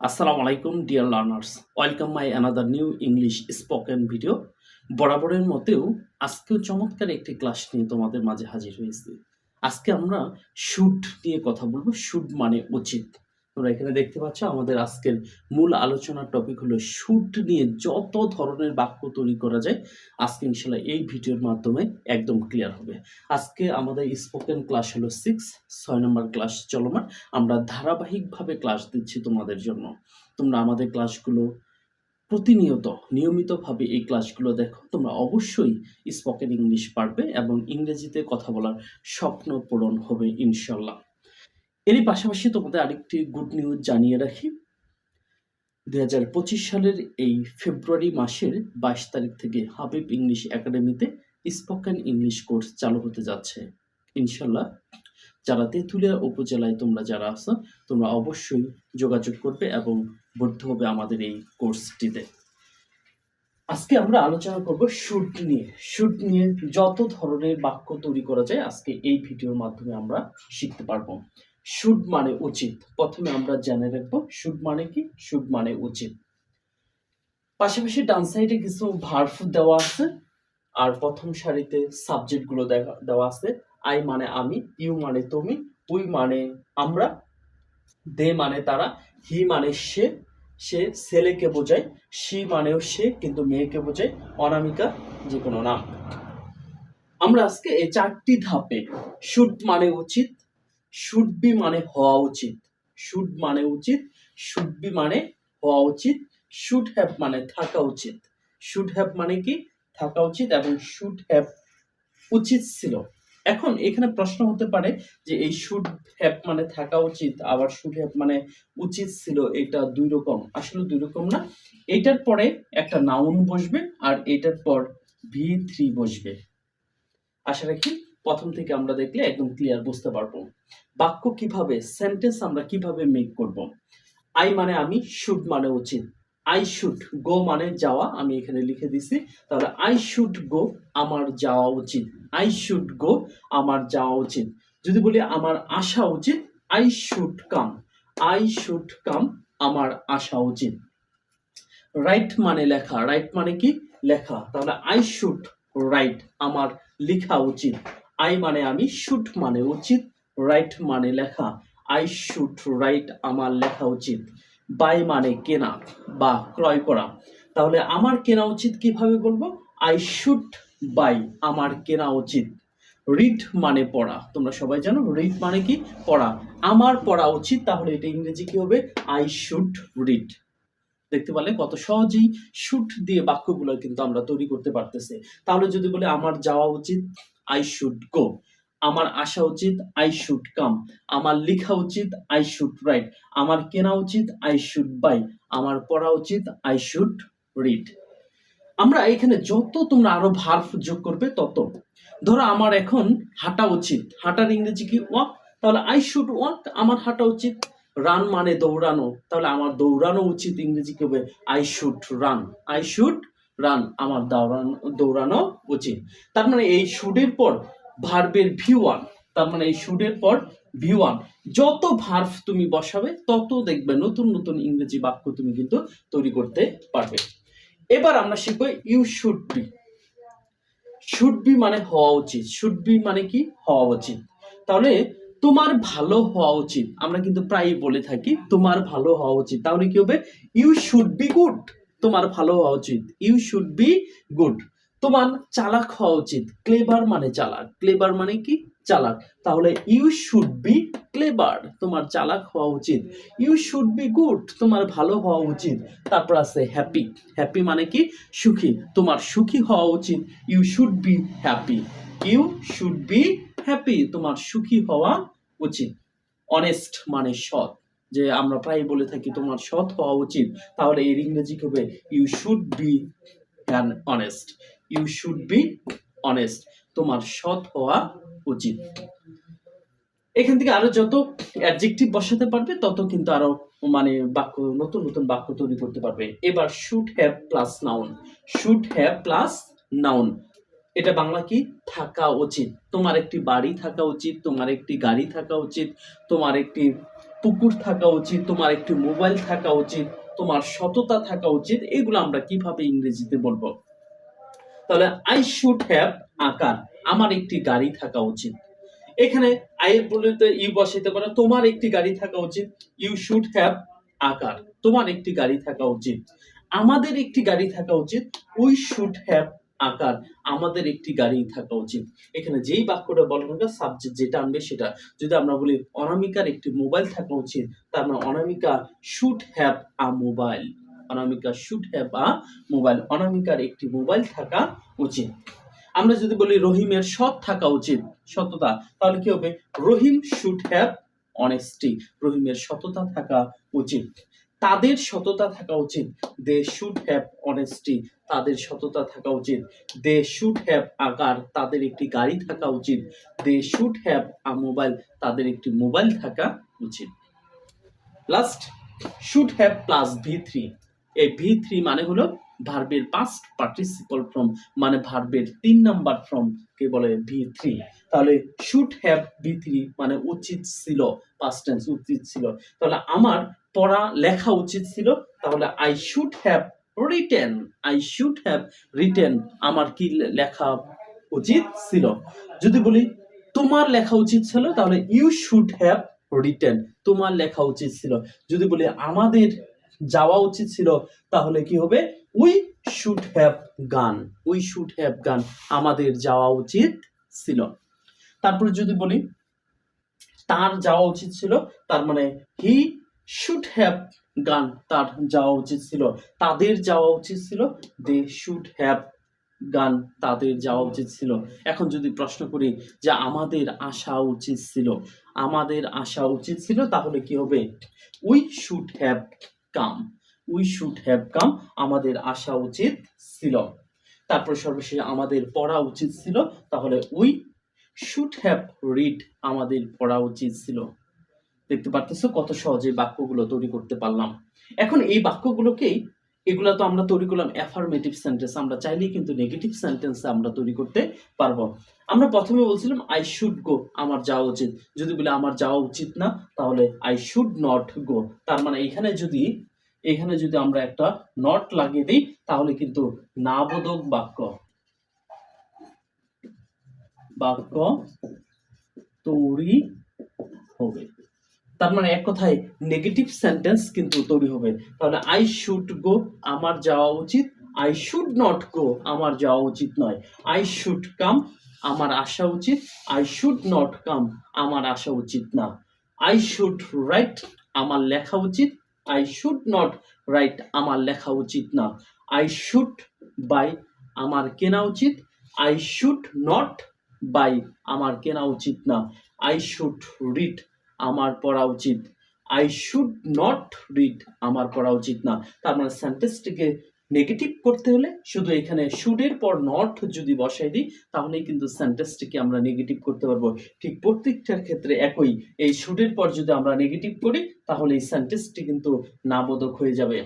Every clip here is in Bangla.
আসসালামু আলাইকুম dear learners welcome my another new English spoken video বরাবরের মতেও আজকেও চমৎকার একটি ক্লাস নিয়ে তোমাদের মাঝে হাজির হয়েছি। আজকে আমরা শুট নিয়ে কথা বলব। শুট মানে উচিত। তোমরা এখানে দেখতে পাচ্ছ আমাদের আজকের মূল আলোচনার টপিক হলো শুট নিয়ে যত ধরনের বাক্য তৈরি করা যায়, আজকে ইনশাল্লাহ এই ভিডিওর মাধ্যমে একদম ক্লিয়ার হবে। আজকে আমাদের স্পোকেন ক্লাস হলো সিক্স ছয় নম্বর ক্লাস চলমান। আমরা ধারাবাহিকভাবে ক্লাস দিচ্ছি তোমাদের জন্য। তোমরা আমাদের ক্লাসগুলো প্রতিনিয়ত নিয়মিতভাবে এই ক্লাসগুলো দেখো। তোমরা অবশ্যই স্পোকেন ইংলিশ পারবে এবং ইংরেজিতে কথা বলার স্বপ্ন পূরণ হবে ইনশাল্লাহ। এরই পাশাপাশি তোমাদের আরেকটি গুড নিউজ জানিয়ে রাখি। দুই হাজার পঁচিশ সালের এই ফেব্রুয়ারি মাসের বাইশ তারিখ থেকে হাবিব ইংলিশ একাডেমিতে স্পোকেন ইংলিশ কোর্স চালু হতে যাচ্ছে। ইনশাল্লাহ যারা তেঁতুলিয়া উপজেলায় তোমরা যারা আছো, তোমরা অবশ্যই যোগাযোগ করবে এবং ভর্তি হবে আমাদের এই কোর্সটিতে। আজকে আমরা আলোচনা করব শুট নিয়ে। শুট নিয়ে যত ধরনের বাক্য তৈরি করা যায়, আজকে এই ভিডিওর মাধ্যমে আমরা শিখতে পারব। শুট মানে উচিত। প্রথমে আমরা জেনে রাখব শুট মানে কি? শুট মানে উচিত। পাশাপাশি ডান সাইডে কিছু ভার্ভ দেওয়া আছে, আর প্রথম সারিতে সাবজেক্টগুলো দেখা- দেওয়া আছে। আই মানে আমি ইউ মানে তুমি উই মানে আমরা দে মানে তারা হি মানে সে সে ছেলেকে বোঝায় সি মানেও সে, কিন্তু মেয়েকে বোঝায়, অনামিকা যে কোনো নাম আমরা আজকে এই চারটি ধাপে শুড মানে উচিত শুড বি মানে হওয়া উচিত। শুড মানে উচিত শুড বি মানে হওয়া উচিত শুড হ্যাভ মানে থাকা উচিত। শুড হ্যাভ মানে কি? থাকা উচিত এবং শুড হ্যাভ উচিত ছিল। এখন এখানে প্রশ্ন হতে পারে যে এই শুড হ্যাভ মানে থাকা উচিত, আবার শুড হ্যাভ মানে উচিত ছিল, এটা দুই রকম। আসলে দুই রকম না। এটার পরে একটা নাউন বসবে আর এটার পর ভি থ্রি বসবে। আশা রাখি প্রথম থেকে আমরা দেখলে একদম ক্লিয়ার বুঝতে পারব। বাক্য কীভাবে সেন্টেন্স আমরা কীভাবে মেক করব? আই মানে আমি শুড মানে উচিত। আই শুড গো মানে যাওয়া, আমি এখানে লিখে দিছি। তাহলে আই শুড গো আমার যাওয়া উচিত। আই শুড গো আমার যাওয়া উচিত। যদি বলি আমার আসা উচিত I should come I should come আমার আসা উচিত। রাইট মানে লেখা। রাইট মানে কি? লেখা। তাহলে আই শুড রাইট আমার লেখা উচিত। আই মানে আমি শুট মানে উচিত রাইট মানে লেখা। আই শুড রাইট আমার লেখা উচিত। বাই মানে কেনা বা ক্রয় করা। তাহলে আমার কেনা উচিত কীভাবে বলব? আই শুড বাই আমার কেনা উচিত। রিড মানে পড়া। তোমরা সবাই জানো রিড মানে কি? পড়া। আমার পড়া উচিত, তাহলে এটা ইংরেজি কি হবে? আই শুড রিড দেখতে পারলে কত সহজেই শুট দিয়ে বাক্যগুলো কিন্তু আমরা তৈরি করতে পারতেছি। তাহলে যদি বলে, আমার যাওয়া উচিত আই শুড গো আমার আসা উচিত আই শুড কাম আমার লেখা উচিত আই শুড রাইট আমার কেনা উচিত আই শুড বাই আমার পড়া উচিত আই শুড রিড আমরা এখানে যত তোমরা আরও ভার্ভ যোগ করবে, তত। ধরো আমার এখন হাঁটা উচিত। হাঁটার ইংরেজি কি? ওয়াক তাহলে আই শুড ওয়াক আমার হাঁটা উচিত। রান মানে দৌড়ানো। তাহলে আমার দৌড়ানো উচিত ইংরেজি কি হবে I should run I should run, আমার দৌড়ানো দৌড়ানো উচিত। তার মানে এই শুডের পর ভার্বের ভি ওয়ান তার মানে এই শুডের পর ভি ওয়ান যত ভার্ভ তুমি বসাবে, তত দেখবে নতুন নতুন ইংরেজি বাক্য তুমি কিন্তু তৈরি করতে পারবে। এবার আমরা শিখব you should be should be মানে হওয়া উচিত। শুড বি মানে কি? হওয়া উচিত। তাহলে তোমার ভালো হওয়া উচিত। আমরা কিন্তু প্রায়ই বলে থাকি, তোমার ভালো হওয়া উচিত। তাহলে কি হবে? ইউ শুড বি গুড তোমার ভালো হওয়া উচিত। ইউ শুড বি গুড তোমার চালাক হওয়া উচিত। ক্লেবার মানে চালাক। ক্লেবার মানে কি? চালাক। তাহলে ইউ শুড বি ক্লেবার তোমার চালাক হওয়া উচিত। ইউ শুড বি গুড তোমার ভালো হওয়া উচিত। তারপর আছে হ্যাপি হ্যাপি মানে কি? সুখী। তোমার সুখী হওয়া উচিত। You should be happy you should be happy তোমার সুখী হওয়া উচিত। অনেস্ট মানে সৎ। যে আমরা প্রায় বলে থাকি তোমার সৎ হওয়া উচিত, তাহলে এর ইংরেজি হবে? You should be an honest you should be honest তোমার সৎ হওয়া উচিত। এখান থেকে আরও যত অ্যাডজেক্টিভ বসাতে পারবে, তত কিন্তু আরও মানে বাক্য, নতুন নতুন বাক্য তৈরি করতে পারবে। এবার should have plus noun should have plus noun এটা বাংলা কি? থাকা উচিত। তোমার একটি বাড়ি থাকা উচিত, তোমার একটি গাড়ি থাকা উচিত, তোমার একটি পুকুর থাকা উচিত, তোমার একটি মোবাইল থাকা উচিত, তোমার সততা থাকা উচিত, এগুলো আমরা কীভাবে ইংরেজিতে বলব? তাহলে আই শুড হ্যাভ আকার, আমার একটি গাড়ি থাকা উচিত। এখানে আই বলতে ইউ বসাইতে পারো, তোমার একটি গাড়ি থাকা উচিত ইউ শুড হ্যাভ আকার, তোমার একটি গাড়ি থাকা উচিত। আমাদের একটি গাড়ি থাকা উচিত উই শুড হ্যাভ আকার আমাদের একটি গাড়ি থাকা উচিত। এখানে যেই বাক্যটা বলা হবে সাবজেক্ট যেটা আনবে সেটা। যদি আমরা বলি অনামিকার একটি মোবাইল থাকা উচিত, তার মানে Anamika should have a mobile Anamika should have a mobile অনামিকার একটি মোবাইল থাকা উচিত। আমরা যদি বলি রহিমের সৎ থাকা উচিত, সততা, তাহলে কি হবে? রহিম শুড হ্যাভ অনেস্টি রহিমের সততা থাকা উচিত। তাদের সততা থাকা উচিত। দে শুড হ্যাভ অনেস্টি তাদের সততা থাকা উচিত। দে শুড হ্যাভ আকার, তাদের একটি গাড়ি থাকা উচিত। They should have a mobile তাদের একটি মোবাইল থাকা উচিত। Last should have plus V three এই ভি থ্রি মানে হলো ভার্বের পাস্ট পার্টিসিপল ফর্ম মানে ভার্বের তিন নাম্বার ফর্ম কে বলে ভি থ্রি তাহলে শুড হ্যাভ ভি থ্রি মানে উচিত ছিল পাস্ট টেন্স উচিত ছিল। তাহলে আমার পড়া, লেখা উচিত ছিল, তাহলে I should have written I should have written আমার কি লেখা উচিত ছিল? যদি বলি, তোমার লেখা উচিত ছিল তাহলে ইউ শুড হ্যাভ রিটেন তোমার লেখা উচিত ছিল। যদি বলি, আমাদের যাওয়া উচিত ছিল তাহলে কি হবে? We should have gone we should have gone আমাদের যাওয়া উচিত ছিল। তারপরে যদি বলি, তার যাওয়া উচিত ছিল তার মানে হি শুড হ্যাভ গান তার যাওয়া উচিত ছিল। তাদের যাওয়া উচিত ছিল দে শুড হ্যাভ গান তাদের যাওয়া উচিত ছিল। এখন যদি প্রশ্ন করি যে আমাদের আসা উচিত ছিল, আমাদের আসা উচিত ছিল, তাহলে কি হবে? We should have come we should have come আমাদের আসা উচিত ছিল। তারপর সর্বশেষে আমাদের পড়া উচিত ছিল, তাহলে উই শুড হ্যাভ রিড আমাদের পড়া উচিত ছিল। দেখতে পারতেছো কত সহজে বাক্যগুলো তৈরি করতে পারলাম। এখন এই বাক্যগুলোকেই এগুলো তো আমরা তৈরি করলাম অ্যাফার্মেটিভ সেন্টেন্স আমরা চাইলেই কিন্তু নেগেটিভ সেন্টেন্স আমরা তৈরি করতে পারব। আমরা প্রথমে বলছিলাম আই শুড গো আমার যাওয়া উচিত। যদি বলে, আমার যাওয়া উচিত না, তাহলে আই শুড নট গো তার মানে এখানে যদি এখানে যদি আমরা একটা নট লাগিয়ে দিই, তাহলে কিন্তু নাবোধক বাক্য। বাক্য তৈরি হবে। তার মানে এক কথায় নেগেটিভ সেন্টেন্স কিন্তু তৈরি হবে। তাহলে আই শুড গো আমার যাওয়া উচিত। আই শুড নট গো আমার যাওয়া উচিত নয়। আই শুড কাম আমার আসা উচিত। আই শুড নট কাম আমার আসা উচিত না। আই শুড রাইট আমার লেখা উচিত। আই শুড নট রাইট আমার লেখা উচিত না। আই শুড বাই আমার কেনা উচিত। আই শুড নট বাই আমার কেনা উচিত না। আই শুড রিড আমার পড়া উচিত। আই শুড নট রিড আমার পড়া উচিত না। তার মানে সেন্টেন্সটিকে নেগেটিভ করতে হলে শুধু এখানে শুডের পর নট যদি বসাই দিই, তাহলেই কিন্তু সেন্টেন্সটিকে আমরা নেগেটিভ করতে পারব। ঠিক প্রত্যেকটার ক্ষেত্রে একই। এই শুডের পর যদি আমরা নেগেটিভ করি, তাহলে এই সেন্টেন্সটি কিন্তু নাবোধক হয়ে যাবে।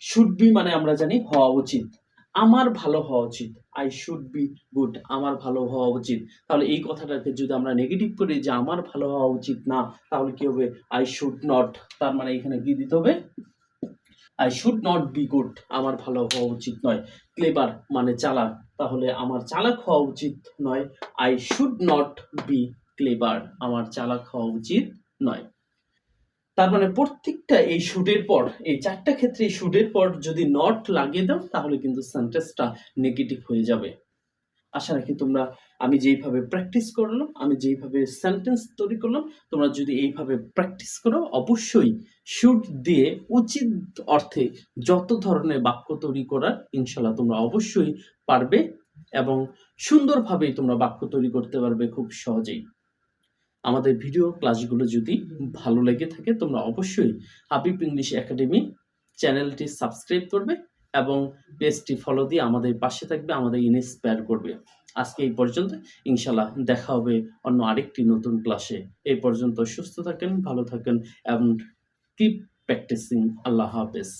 শুড বি মানে আমরা জানি হওয়া উচিত। আমার ভালো হওয়া উচিত। আই শুড বি গুড আমার ভালো হওয়া উচিত। তাহলে এই কথাটাকে যদি আমরা নেগেটিভ করি যে আমার ভালো হওয়া উচিত না, তাহলে কি হবে? আই শুড নট তার মানে এখানে কি দিতে হবে? I should not be good আমার ভালো হওয়া উচিত নয়। ক্লেবার মানে চালাক, তাহলে আমার চালাক হওয়া উচিত নয়। I should not be clever আমার চালাক হওয়া উচিত নয়। তার মানে প্রত্যেকটা এই শুডের পর, এই চারটা ক্ষেত্রে এই শুডের পর যদি নট লাগিয়ে দাও, তাহলে কিন্তু সেন্টেন্সটা নেগেটিভ হয়ে যাবে। আশা রাখি তোমরা, আমি যেইভাবে প্র্যাকটিস করলাম, আমি যেইভাবে সেন্টেন্স তৈরি করলাম, তোমরা যদি এইভাবে প্র্যাকটিস করো, অবশ্যই শুড দিয়ে উচিত অর্থে যত ধরনের বাক্য তৈরি করার ইনশাল্লাহ তোমরা অবশ্যই পারবে এবং সুন্দরভাবেই তোমরা বাক্য তৈরি করতে পারবে খুব সহজেই। আমাদের ভিডিও ক্লাসগুলো যদি ভালো লেগে থাকে, তোমরা অবশ্যই হাবিব ইংলিশ একাডেমি চ্যানেলটি সাবস্ক্রাইব করবে এবং পেজটি ফলো দিয়ে আমাদের পাশে থাকবে, আমাদের ইন্সপায়ার করবে। আজকে এই পর্যন্ত ইনশাল্লাহ দেখা হবে অন্য আরেকটি নতুন ক্লাসে এই পর্যন্ত সুস্থ থাকেন, ভালো থাকেন এবং কিপ প্র্যাকটিসিং আল্লাহ হাফেজ।